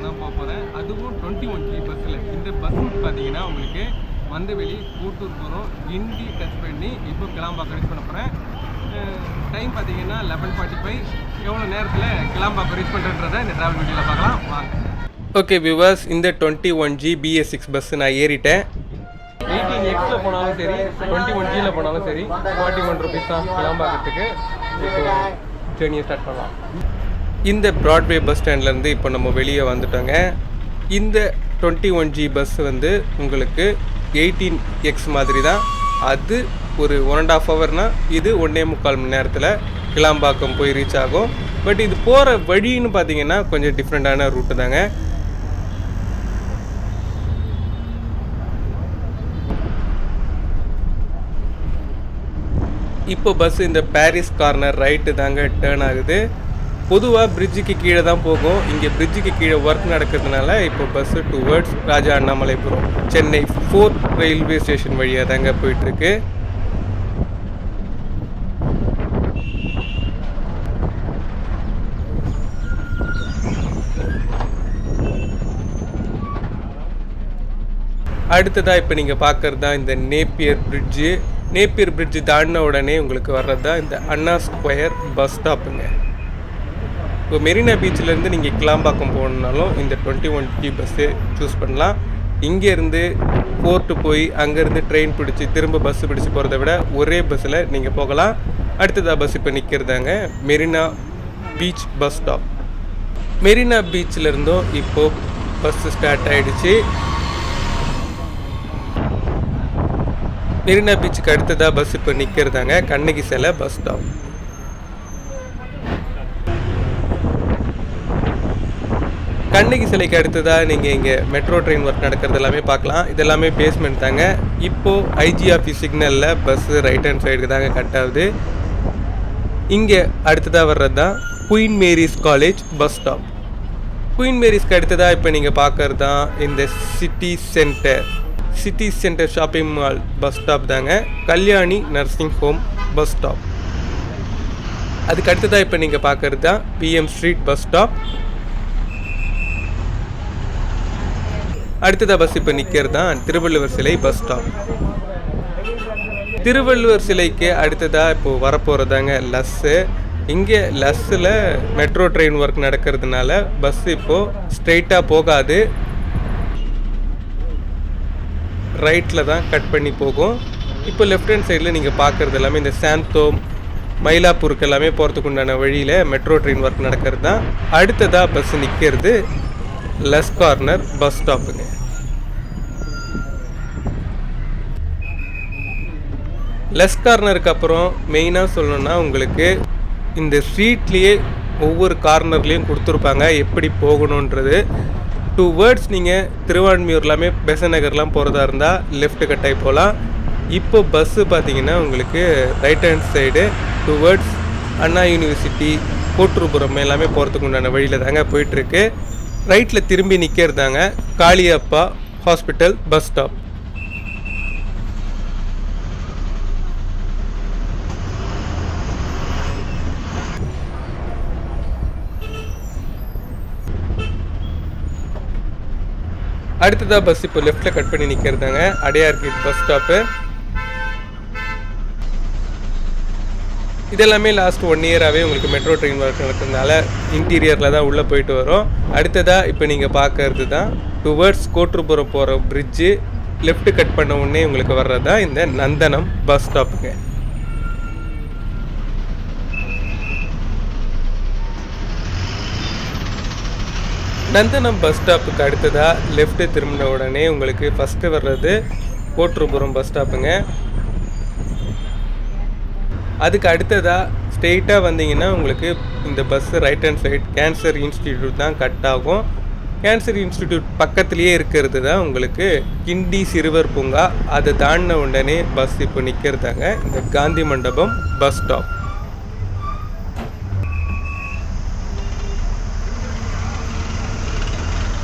கிளாம்பாக்கம் தான் போக போகிறேன் அதுவும் டுவெண்ட்டி ஒன் ஜி பஸ்ஸில் இந்த பஸ் பார்த்தீங்கன்னா உங்களுக்கு மந்தவெளி கூட்டூர் போகிறோம் கிண்டி டச் பண்ணி இப்போ கிளாம்பாக்கம் ரீச் பண்ண போகிறேன் டைம் பார்த்தீங்கன்னா லெவன் ஃபார்ட்டி ஃபைவ் எவ்வளோ நேரத்தில் கிளாம்பாக்கம் ரீச் பண்ணுறன்றதை இந்த டிராவல் வீடியோவில் பார்க்கலாம். வாங்க. ஓகே வியூவர்ஸ் இந்த twenty one G BS six bus நான் ஏறிட்டேன். எயிட்டீன் எக்ஸில் போனாலும் சரி டுவெண்ட்டி ஒன் ஜியில் போனாலும் சரி ஃபார்ட்டி ஒன் ருபீஸ் தான் கிளம்பாக்கிறதுக்கு இப்போ ஜேர்னியை ஸ்டார்ட் பண்ணலாம். இந்த ப்ராட்வே பஸ் ஸ்டாண்ட்லேருந்து இப்போ நம்ம வெளியே வந்துட்டோங்க. இந்த டுவெண்ட்டி ஒன் ஜி பஸ் வந்து உங்களுக்கு எயிட்டீன் எக்ஸ் மாதிரி தான் அது ஒரு ஒன் அண்ட் ஆஃப் ஹவர்னால் இது ஒன்றே முக்கால் மணி நேரத்தில் கிளாம்பாக்கம் போய் ரீச் ஆகும். பட் இது போகிற வழின்னு பார்த்தீங்கன்னா கொஞ்சம் டிஃப்ரெண்ட்டான ரூட்டு தாங்க. இப்போ பஸ் இந்த பாரிஸ் கார்னர் ரைட்டு தாங்க டேர்ன் ஆகுது. பொதுவாக பிரிட்ஜுக்கு கீழே தான் போகும். இங்கே பிரிட்ஜுக்கு கீழே ஒர்க் நடக்கிறதுனால இப்போ bus towards Raja Annamalaipuram Chennai fort railway station வழியாக தாங்க போயிட்டுருக்கு. அடுத்ததாக இப்போ நீங்கள் பார்க்குறது தான் இந்த நேப்பியர் பிரிட்ஜு நேப்பியர் பிரிட்ஜு தாண்டின உடனே உங்களுக்கு வர்றது தான் இந்த அண்ணா ஸ்கொயர் பஸ் ஸ்டாப்புங்க இப்போ மெரினா பீச்சிலேருந்து நீங்கள் கிளாம்பாக்கம் போகணுன்னாலும் இந்த twenty one D bus choose பண்ணலாம். இங்கேருந்து போர்ட்டு போய் அங்கேருந்து ட்ரெயின் பிடிச்சி திரும்ப பஸ்ஸு பிடிச்சி போகிறத விட ஒரே பஸ்ஸில் நீங்கள் போகலாம். அடுத்ததாக பஸ் இப்போ நிற்கிறதாங்க Marina beach bus stop. Marina பீச்சில் இருந்தும் இப்போது பஸ்ஸு ஸ்டார்ட் ஆகிடுச்சு மெரினா பீச்சுக்கு அடுத்ததாக பஸ் இப்போ நிற்கிறதாங்க கண்ணகி சிலை பஸ் ஸ்டாப். கண்ணகி சிலைக்கு அடுத்ததாக நீங்கள் இங்கே மெட்ரோ ட்ரெயின் ஒர்க் நடக்கிறது எல்லாமே பார்க்கலாம். இது எல்லாமே பேஸ்மெண்ட் தாங்க. இப்போது ஐஜி ஆஃபீஸ் சிக்னலில் பஸ்ஸு ரைட் ஹேண்ட் சைடுக்கு தாங்க கட் ஆகுது. இங்கே அடுத்ததாக வர்றது தான் Queen Mary's college bus stop Queen மேரிஸ்க்கு அடுத்ததாக இப்போ நீங்கள் பார்க்கறது தான் இந்த city centre city centre shopping mall bus stop தாங்க. Kalyani nursing home bus stop அதுக்கு அடுத்ததாக இப்போ நீங்கள் பார்க்கறது தான் பிஎம் ஸ்ட்ரீட் பஸ் ஸ்டாப் அடுத்ததாக பஸ் இப்போ நிற்கிறது தான் திருவள்ளுவர் சிலை பஸ் ஸ்டாப் திருவள்ளுவர் சிலைக்கு அடுத்ததாக இப்போது வரப்போகிறதாங்க லஸ்ஸு இங்கே லஸ்ஸில் மெட்ரோ ட்ரெயின் ஒர்க் நடக்கிறதுனால பஸ் இப்போது ஸ்ட்ரெயிட்டாக போகாது. ரைட்டில் தான் கட் பண்ணி போகும். இப்போ லெஃப்ட் ஹேண்ட் சைடில் நீங்கள் பார்க்குறது எல்லாமே இந்த சாந்தோம் மயிலாப்பூருக்கு எல்லாமே போகிறதுக்கு உண்டான வழியில் மெட்ரோ ட்ரெயின் ஒர்க் நடக்கிறது தான் அடுத்ததாக பஸ் நிற்கிறது லெஸ் கார்னர் பஸ் ஸ்டாப்புங்க லெஸ் கார்னருக்கு அப்புறம் மெயினாக சொல்லணும்னா உங்களுக்கு இந்த ஸ்ட்ரீட்லேயே ஒவ்வொரு கார்னர்லேயும் கொடுத்துருப்பாங்க எப்படி போகணுன்றது டூ வேர்ட்ஸ் நீங்கள் திருவான்மியூர் எல்லாமே பெசநகர்லாம் போகிறதா இருந்தால் லெஃப்ட் கட்டாய் போகலாம் இப்போ பஸ்ஸு பார்த்தீங்கன்னா உங்களுக்கு right hand side towards Anna university Kotturpuram எல்லாமே போகிறதுக்கு உண்டான வழியில் தாங்க போயிட்டுருக்கு ரைட்டில் திரும்பி நிற்கிறதாங்க காளியப்பா ஹாஸ்பிட்டல் பஸ் ஸ்டாப். அடுத்ததாக பஸ் இப்போ லெஃப்ட்டில் கட் பண்ணி நிற்கிறதாங்க அடையார் கேட் பஸ் ஸ்டாப்பு. இதெல்லாமே லாஸ்ட் ஒன் இயராகவே உங்களுக்கு மெட்ரோ ட்ரெயின் ஒர்க் நடக்கிறதுனால இன்டீரியரில் தான் உள்ளே போயிட்டு வரும். அடுத்ததாக இப்போ நீங்கள் பார்க்கறது தான் டுவர்ட்ஸ் கோட்ருபுரம் போகிற பிரிட்ஜு லெஃப்ட் கட் பண்ண உடனே உங்களுக்கு வர்றது தான் இந்த நந்தனம் பஸ் ஸ்டாப்புங்க நந்தனம் பஸ் ஸ்டாப்புக்கு அடுத்ததாக லெஃப்ட்டு திரும்பின உடனே உங்களுக்கு ஃபஸ்ட்டு வர்றது கோட்ருபுரம் பஸ் ஸ்டாப்புங்க அதுக்கு அடுத்ததாக ஸ்ட்ரெயிட்டாக வந்தீங்கன்னா உங்களுக்கு இந்த bus right hand side cancer institute தான் கட் ஆகும். கேன்சர் இன்ஸ்டிடியூட் பக்கத்துலேயே இருக்கிறது தான் உங்களுக்கு கிண்டி சிறுவர் பூங்கா. அதை தாண்டின உடனே பஸ் இப்போ நிற்கிறதாங்க இந்த காந்தி மண்டபம் பஸ் ஸ்டாப்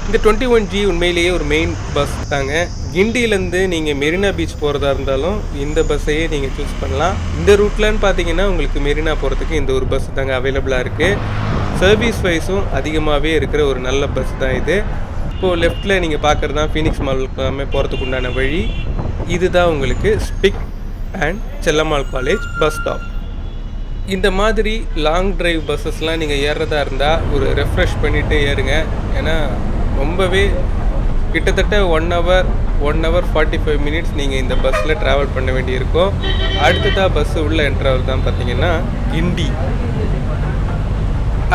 இந்த டுவெண்ட்டி ஒன் ஜி உண்மையிலேயே ஒரு மெயின் பஸ் தாங்க. கிண்டியிலேருந்து நீங்கள் மெரினா பீச் போகிறதா இருந்தாலும் இந்த பஸ்ஸையே நீங்கள் சூஸ் பண்ணலாம். இந்த ரூட்லன்னு பார்த்தீங்கன்னா உங்களுக்கு மெரினா போகிறதுக்கு இந்த ஒரு பஸ் தாங்க அவைலபிளாக இருக்குது சர்வீஸ் வைஸும் அதிகமாகவே இருக்கிற ஒரு நல்ல பஸ் தான் இது. இப்போது லெஃப்ட்டில் நீங்கள் பார்க்குறது தான் ஃபீனிக்ஸ் மாலுக்காமே போகிறதுக்கு உண்டான வழி. இதுதான் உங்களுக்கு SPIC and Chellammal college bus stop இந்த மாதிரி லாங் டிரைவ் பஸ்ஸஸ்லாம் நீங்கள் ஏறுறதா இருந்தால் ஒரு ரெஃப்ரெஷ் பண்ணிவிட்டு ஏறுங்க. ஏன்னா ரொம்பவே கிட்டத்தட்ட one hour one hour forty five minutes நீங்கள் இந்த பஸ்ஸில் ட்ராவல் பண்ண வேண்டியிருக்கும். அடுத்ததாக பஸ்ஸு உள்ள என்ட்ராவது தான் பார்த்தீங்கன்னா கிண்டி.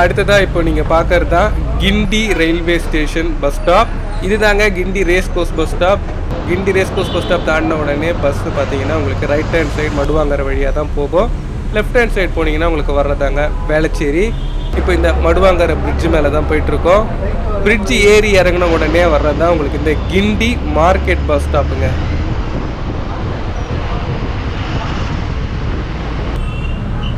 அடுத்ததாக இப்போ நீங்கள் பார்க்கறது தான் Guindy railway station bus stop இதுதாங்க Guindy race course bus stop Guindy race course bus stop தாண்டின உடனே பஸ் பார்த்தீங்கன்னா உங்களுக்கு ரைட் ஹேண்ட் சைடு மடுவாங்கிற வழியாக தான் போகும். லெஃப்ட் ஹேண்ட் சைடு போனீங்கன்னா உங்களுக்கு வர்றதாங்க வேளச்சேரி. இப்போ இந்த மடுவாங்கர பிரிட்ஜு மேலே தான் போயிட்டுருக்கோம். பிரிட்ஜ் ஏறி இறங்கின உடனே வர்றது தான் உங்களுக்கு இந்த கிண்டி மார்க்கெட் பஸ் ஸ்டாப்புங்க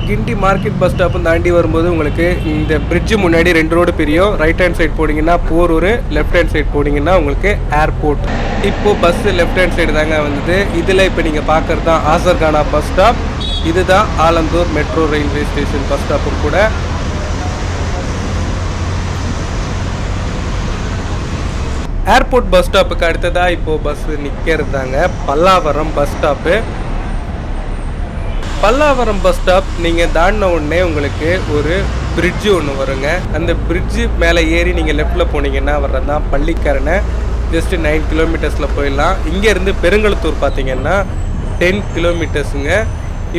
கிண்டி மார்க்கெட் பஸ் ஸ்டாப்பும் தாண்டி வரும்போது உங்களுக்கு இந்த பிரிட்ஜு முன்னாடி ரெண்டு ரோடு பிரியும். ரைட் ஹேண்ட் சைடு போனீங்கன்னா போரூர் லெஃப்ட் ஹேண்ட் சைடு போனீங்கன்னா உங்களுக்கு ஏர்போர்ட் இப்போது பஸ்ஸு லெஃப்ட் ஹேண்ட் சைடு தாங்க வந்தது. இதில் இப்போ நீங்கள் பார்க்குறது தான் ஆசர்கானா பஸ் ஸ்டாப் இதுதான் Alandur metro railway station bus ஸ்டாப்பும் கூட. ஏர்போர்ட் பஸ் ஸ்டாப்புக்கு அடுத்ததாக இப்போது bus நிற்கிறதாங்க Pallavaram bus stop Pallavaram bus stop நீங்கள் தாண்டின உடனே உங்களுக்கு ஒரு பிரிட்ஜு ஒன்று வருங்க. அந்த பிரிட்ஜு மேலே ஏறி நீங்கள் லெஃப்டில் போனீங்கன்னா வர்றது தான் பள்ளிக்கரணை ஜஸ்ட்டு நைன் கிலோமீட்டர்ஸில் போயிடலாம். இங்கேருந்து பெருங்கலத்தூர் பார்த்தீங்கன்னா டென் கிலோமீட்டர்ஸுங்க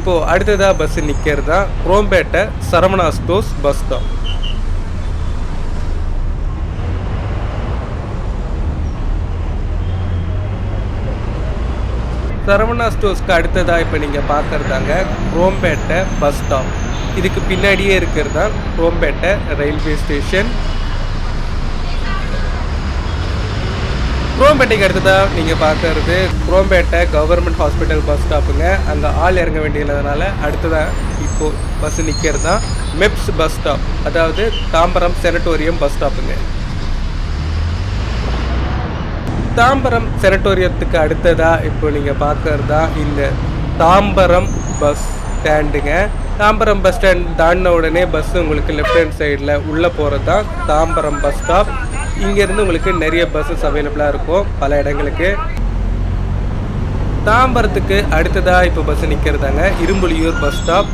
இப்போது அடுத்ததாக பஸ்ஸு நிற்கிறது தான் Chromepet Saravana stores bus stop Saravana ஸ்டோர்ஸ்க்கு அடுத்ததாக இப்போ நீங்கள் பார்க்குறதாங்க குரோம்பேட்டை பஸ் ஸ்டாப் இதுக்கு பின்னாடியே இருக்கிறது தான் குரோம்பேட்டை ரயில்வே ஸ்டேஷன் குரோம்பேட்டைக்கு அடுத்ததாக நீங்கள் பார்க்கறது குரோம்பேட்டை கவர்மெண்ட் ஹாஸ்பிட்டல் பஸ் ஸ்டாப்புங்க அங்கே ஆள் இறங்க வேண்டியதுனால அடுத்ததாக இப்போது பஸ் நிற்கிறது தான் மெப்ஸ் பஸ் ஸ்டாப் அதாவது தாம்பரம் செனட்டோரியம் பஸ் ஸ்டாப்புங்க தாம்பரம் செனட்டோரியத்துக்கு அடுத்ததாக இப்போ நீங்கள் பார்க்கறது தான் இந்த தாம்பரம் பஸ் ஸ்டாண்டுங்க தாம்பரம் பஸ் ஸ்டாண்ட் தாண்டின உடனே பஸ் உங்களுக்கு லெஃப்ட் ஹேண்ட் சைடில் உள்ளே போகிறது தான் தாம்பரம் பஸ் ஸ்டாப் இங்கேருந்து உங்களுக்கு நிறைய பஸ்ஸஸ் அவைலபிளாக இருக்கும் பல இடங்களுக்கு. தாம்பரத்துக்கு அடுத்ததாக இப்போ பஸ் நிற்கிறதாங்க இரும்புலியூர் பஸ் ஸ்டாப்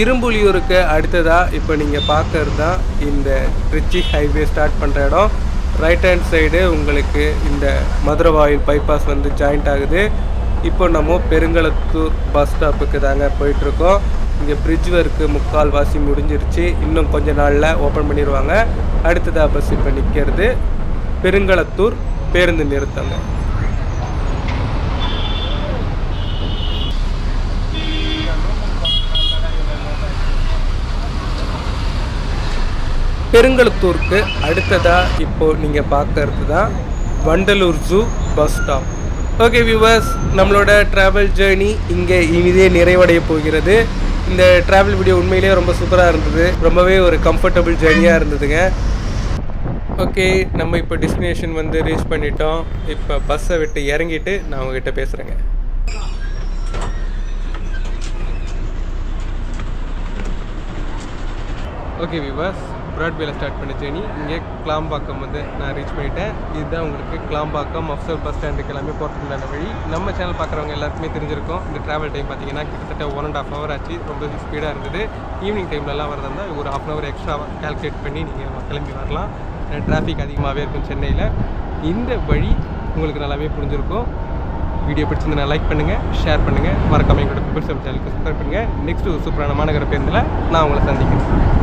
இரும்புலியூருக்கு அடுத்ததாக இப்போ நீங்கள் பார்க்கறது தான் இந்த ட்ரிச்சி ஹைவே ஸ்டார்ட் பண்ணுற இடம். ரைட் ஹேண்ட் சைடு உங்களுக்கு இந்த மதுரவாயில் பைபாஸ் வந்து ஜாயிண்ட் ஆகுது. இப்போ நம்ம பெருங்களத்தூர் பஸ் ஸ்டாப்புக்கு தாங்க போயிட்டுருக்கோம். இங்கே பிரிட்ஜ் ஒர்க்கு முக்கால் வாசி முடிஞ்சிருச்சு. இன்னும் கொஞ்ச நாளில் ஓப்பன் பண்ணிடுவாங்க அடுத்ததாக பஸ் இப்போ நிற்கிறது பெருங்களத்தூர் பேருந்து நிறுத்தங்க. பெருங்களத்தூருக்கு அடுத்ததாக இப்போ நீங்கள் பார்க்கறது தான் Vandalur zoo bus stop. Okay viewers நம்மளோட ட்ராவல் ஜேர்னி இங்கே இனிதே நிறைவடைய போகிறது. இந்த ட்ராவல் வீடியோ உண்மையிலேயே ரொம்ப சூப்பராக இருந்தது. ரொம்பவே ஒரு கம்ஃபர்டபுள் ஜேர்னியாக இருந்ததுங்க. ஓகே நம்ம இப்போ டெஸ்டினேஷன் வந்து ரீச் பண்ணிட்டோம். இப்போ பஸ்ஸை விட்டு இறங்கிட்டு நான் உங்ககிட்ட பேசுகிறேங்க ஓகே விவாஸ் ப்ராட்வேல ஸ்டார்ட் பண்ண ஜேர்னி இங்கே கிளாம்பாக்கம் வந்து நான் ரீச் பண்ணிட்டேன். இதுதான் உங்களுக்கு கிளாம்பாக்கம் அஃப்சல் பஸ் ஸ்டாண்டுக்கு எல்லாமே போகிறதுக்குண்டான வழி. நம்ம சேனல் பார்க்குறவங்க எல்லாருக்குமே தெரிஞ்சிருக்கும். இந்த ட்ராவல் டைம் பார்த்தீங்கன்னா கிட்டத்தட்ட ஒன் அண்ட் ஆஃப் ஹவர் ஆச்சு. ரொம்ப ஸ்பீடாக இருந்தது. ஈவினிங் டைம்லலாம் வரதா இருந்தால் ஒரு half an hour extra calculate பண்ணி நீங்கள் கிளம்பி வரலாம். டிராஃபிக் அதிகமாகவே இருக்கும் சென்னையில். இந்த வழி உங்களுக்கு நல்லாவே புரிஞ்சிருக்கும். வீடியோ பிடிச்சிருந்தா லைக் பண்ணுங்கள் ஷேர் பண்ணுங்கள் மறக்காம எங்களோட பிபிள் சேனலுக்கு சப்ஸ்கிரைப் பண்ணுங்கள் நெக்ஸ்ட் ஒரு சூப்பரான மாநகர பேருந்தில் நான் உங்களை சந்திக்கிறேன்.